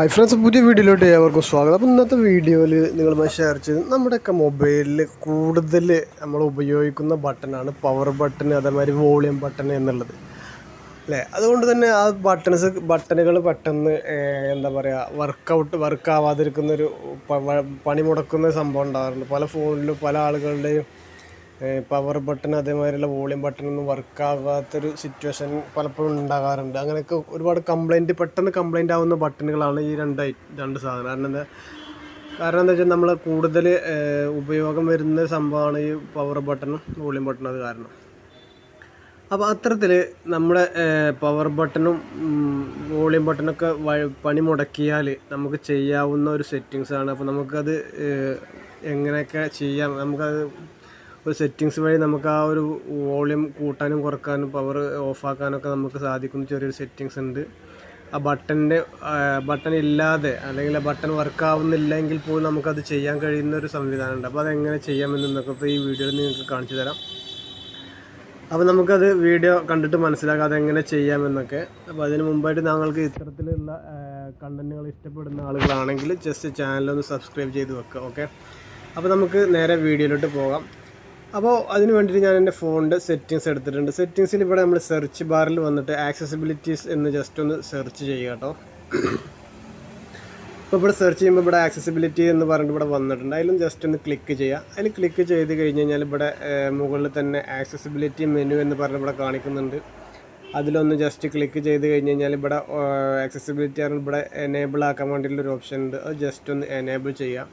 Hi friends പുതിയ വീഡിയോയിലോട്ട് ഏവർക്കും സ്വാഗതം. അപ്പോൾ ഇന്നത്തെ വീഡിയോയിൽ നിങ്ങളുമായി ഷെയർ ചെയ്ത് നമ്മുടെയൊക്കെ മൊബൈലിൽ കൂടുതൽ നമ്മൾ ഉപയോഗിക്കുന്ന ബട്ടണാണ് പവർ ബട്ടൺ അതേമാതിരി വോളിയം ബട്ടൺ എന്നുള്ളത്. അല്ലേ? അതുകൊണ്ട് തന്നെ ആ ബട്ടൺസ് ബട്ടണുകൾ പെട്ടെന്ന് എന്താ പറയുക വർക്കൗട്ട് വർക്കാവാതിരിക്കുന്നൊരു പണി മുടക്കുന്ന സംഭവം ഉണ്ടാകാറുണ്ട് പല ഫോണിലും പല ആളുകളുടെയും പവർ ബട്ടൺ അതേമാതിരിയുള്ള വോളിയം ബട്ടൺ ഒന്നും വർക്ക് ആകാത്തൊരു സിറ്റുവേഷൻ പലപ്പോഴും ഉണ്ടാകാറുണ്ട്. അങ്ങനെയൊക്കെ ഒരുപാട് കംപ്ലൈന്റ് പെട്ടെന്ന് കംപ്ലൈന്റ് ആവുന്ന ബട്ടണുകളാണ് ഈ രണ്ട് രണ്ട് സാധനം. കാരണം എന്താ കാരണം എന്താ വെച്ചാൽ നമ്മൾ കൂടുതൽ ഉപയോഗം വരുന്ന സംഭവമാണ് ഈ പവർ ബട്ടണും വോളിയം ബട്ടണും അത് കാരണം. അപ്പോൾ അത്തരത്തിൽ നമ്മുടെ പവർ ബട്ടണും വോളിയം ബട്ടണൊക്കെ പണി മുടക്കിയാൽ നമുക്ക് ചെയ്യാവുന്ന ഒരു സെറ്റിങ്സാണ് അപ്പോൾ നമുക്കത് എങ്ങനെയൊക്കെ ചെയ്യാം? നമുക്കത് ഒരു സെറ്റിങ്സ് വഴി നമുക്ക് ആ ഒരു വോളിയം കൂട്ടാനും കുറക്കാനും പവർ ഓഫ് ആക്കാനൊക്കെ നമുക്ക് സാധിക്കുന്ന ചെറിയൊരു സെറ്റിങ്സ് ഉണ്ട്. ആ ബട്ടന്റെ ബട്ടൺ ഇല്ലാതെ അല്ലെങ്കിൽ ആ ബട്ടൺ വർക്ക് ആവുന്നില്ലെങ്കിൽ പോലും നമുക്കത് ചെയ്യാൻ കഴിയുന്ന ഒരു സംവിധാനമുണ്ട് അപ്പോൾ അതെങ്ങനെ ചെയ്യാമെന്നൊക്കെ ഇപ്പോൾ ഈ വീഡിയോയിൽ നിങ്ങൾക്ക് കാണിച്ചു തരാം. അപ്പോൾ നമുക്കത് വീഡിയോ കണ്ടിട്ട് മനസ്സിലാക്കാം അതെങ്ങനെ ചെയ്യാമെന്നൊക്കെ. അപ്പോൾ അതിന് മുമ്പായിട്ട് ഞങ്ങൾക്ക് ഇത്തരത്തിലുള്ള കണ്ടന്റുകൾ ഇഷ്ടപ്പെടുന്ന ആളുകളാണെങ്കിൽ ജസ്റ്റ് ചാനലൊന്ന് സബ്സ്ക്രൈബ് ചെയ്ത് വെക്കുക ഓക്കെ അപ്പോൾ നമുക്ക് നേരെ വീഡിയോയിലോട്ട് പോകാം. അപ്പോൾ അതിന് വേണ്ടിയിട്ട് ഞാൻ എന്റെ ഫോണിന്റെ സെറ്റിങ്സ് എടുത്തിട്ടുണ്ട്. സെറ്റിങ്സിൽ ഇവിടെ നമ്മൾ സെർച്ച് ബാറിൽ വന്നിട്ട് ആക്സസിബിലിറ്റീസ് എന്ന് ജസ്റ്റ് ഒന്ന് സെർച്ച് ചെയ്യുക കേട്ടോ. ഇപ്പോൾ ഇവിടെ സെർച്ച് ചെയ്യുമ്പോൾ ഇവിടെ ആക്സസിബിലിറ്റി എന്ന് പറഞ്ഞിട്ട് ഇവിടെ വന്നിട്ടുണ്ട്. അതിലും ജസ്റ്റ് ഒന്ന് ക്ലിക്ക് ചെയ്യുക. അതിൽ ക്ലിക്ക് ചെയ്ത് കഴിഞ്ഞ് കഴിഞ്ഞാൽ ഇവിടെ മുകളിൽ തന്നെ ആക്സസിബിലിറ്റി മെനു എന്ന് പറഞ്ഞ് ഇവിടെ കാണിക്കുന്നുണ്ട്. അതിലൊന്ന് ജസ്റ്റ് ക്ലിക്ക് ചെയ്ത് കഴിഞ്ഞ് കഴിഞ്ഞാൽ ഇവിടെ ആക്സസിബിലിറ്റി ആണ് ഇവിടെ എനേബിൾ ആക്കാൻ വേണ്ടിയിട്ടുള്ളൊരു ഓപ്ഷൻ ഉണ്ട്. അത് ജസ്റ്റ് ഒന്ന് എനേബിൾ ചെയ്യുക.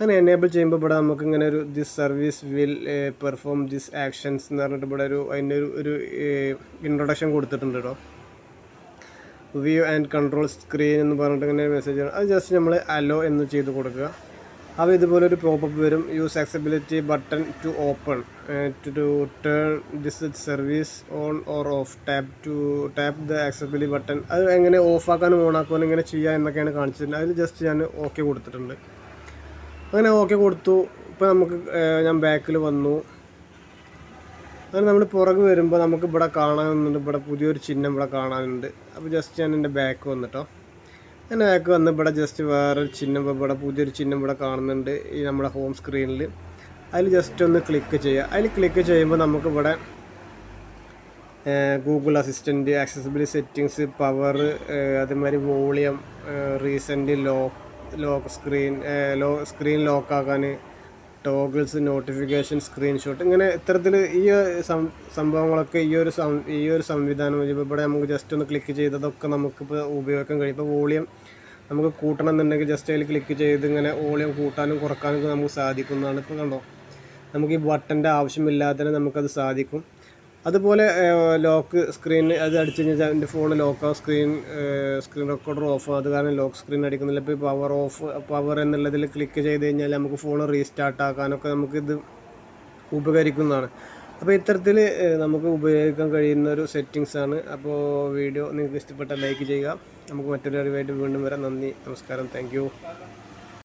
അങ്ങനെ എനേബിൾ ചെയ്യുമ്പോൾ ഇവിടെ നമുക്ക് ഇങ്ങനെ ഒരു this service will perform this actions എന്ന് പറഞ്ഞിട്ട് ഇവിടെ ഒരു അതിന്റെ ഒരു ഒരു ഇൻട്രൊഡക്ഷൻ കൊടുത്തിട്ടുണ്ട് കേട്ടോ വ്യൂ ആൻഡ് കൺട്രോൾ സ്ക്രീൻ എന്ന് പറഞ്ഞിട്ട് ഇങ്ങനെ മെസ്സേജ് അത് ജസ്റ്റ് നമ്മൾ അലോ എന്ന് ചെയ്ത് കൊടുക്കുക. അപ്പോൾ ഇതുപോലെ ഒരു പോപ്പപ്പ് വരും. Use accessibility button to open to turn this service on or off tap to tap the accessibility button അത് എങ്ങനെ ഓഫാക്കാനും ഓണാക്കാനും ഇങ്ങനെ ചെയ്യുക എന്നൊക്കെയാണ് കാണിച്ചിട്ടുണ്ട് അതിൽ ജസ്റ്റ് ഞാൻ ഓക്കെ കൊടുത്തിട്ടുണ്ട്. അങ്ങനെ ഓക്കെ കൊടുത്തു. ഇപ്പോൾ നമുക്ക് ഞാൻ ബാക്കിൽ വന്നു. അങ്ങനെ നമ്മൾ പുറകെ വരുമ്പോൾ നമുക്ക് ഇവിടെ കാണാനുണ്ട്. ഇവിടെ പുതിയൊരു ചിഹ്നം ഇവിടെ കാണാനുണ്ട്. അപ്പോൾ ജസ്റ്റ് ഞാൻ എന്റെ ബാക്ക് വന്നിട്ടോ. ഞാൻ ബാക്ക് വന്ന് ഇവിടെ ജസ്റ്റ് വേറൊരു ചിഹ്നം ഇവിടെ പുതിയൊരു ചിഹ്നം ഇവിടെ കാണുന്നുണ്ട് ഈ നമ്മുടെ ഹോം സ്ക്രീനിൽ അതിൽ ജസ്റ്റ് ഒന്ന് ക്ലിക്ക് ചെയ്യുക. അതിൽ ക്ലിക്ക് ചെയ്യുമ്പോൾ നമുക്ക് ഇവിടെ Google assistant accessibility settings power അതേമാതിരി volume recent lock lock screen law screen ലോക്കാക്കാൻ ടോഗിൾസ് നോട്ടിഫിക്കേഷൻ സ്ക്രീൻഷോട്ട് ഇങ്ങനെ ഇത്തരത്തിൽ ഈ സംഭവങ്ങളൊക്കെ ഈ ഒരു ഈ ഒരു സംവിധാനം ഇവിടെ നമുക്ക് ജസ്റ്റ് ഒന്ന് ക്ലിക്ക് ചെയ്തതൊക്കെ നമുക്കിപ്പോൾ ഉപയോഗിക്കാൻ കഴിയും. ഇപ്പോൾ വോളിയം നമുക്ക് കൂട്ടണം എന്നുണ്ടെങ്കിൽ ജസ്റ്റ് അതിൽ ക്ലിക്ക് ചെയ്ത് ഇങ്ങനെ വോളിയം കൂട്ടാനും കുറക്കാനും നമുക്ക് സാധിക്കുന്നതാണ്. ഇപ്പോൾ കണ്ടോ? നമുക്ക് ഈ ബട്ടന്റെ ആവശ്യമില്ലാതെ നമുക്കത് സാധിക്കും. അതുപോലെ ലോക്ക് സ്ക്രീൻ അത് അടിച്ചു കഴിഞ്ഞാൽ എന്റെ phone lock screen screen recorder off അത് കാരണം ലോക്ക് സ്ക്രീൻ അടിക്കുന്നില്ല. ഇപ്പോൾ പവർ ഓഫ് പവർ എന്നുള്ളതിൽ ക്ലിക്ക് ചെയ്ത് കഴിഞ്ഞാൽ നമുക്ക് ഫോൺ റീസ്റ്റാർട്ട് ആക്കാനൊക്കെ നമുക്കിത് ഉപകരിക്കുന്നതാണ്. അപ്പോൾ ഇത്തരത്തിൽ നമുക്ക് ഉപയോഗിക്കാൻ കഴിയുന്ന ഒരു സെറ്റിങ്സ് ആണ്. അപ്പോൾ വീഡിയോ നിങ്ങൾക്ക് ഇഷ്ടപ്പെട്ട ലൈക്ക് ചെയ്യുക. നമുക്ക് മറ്റൊരു അറിവായിട്ട് വീണ്ടും വരാം. നന്ദി നമസ്കാരം. താങ്ക്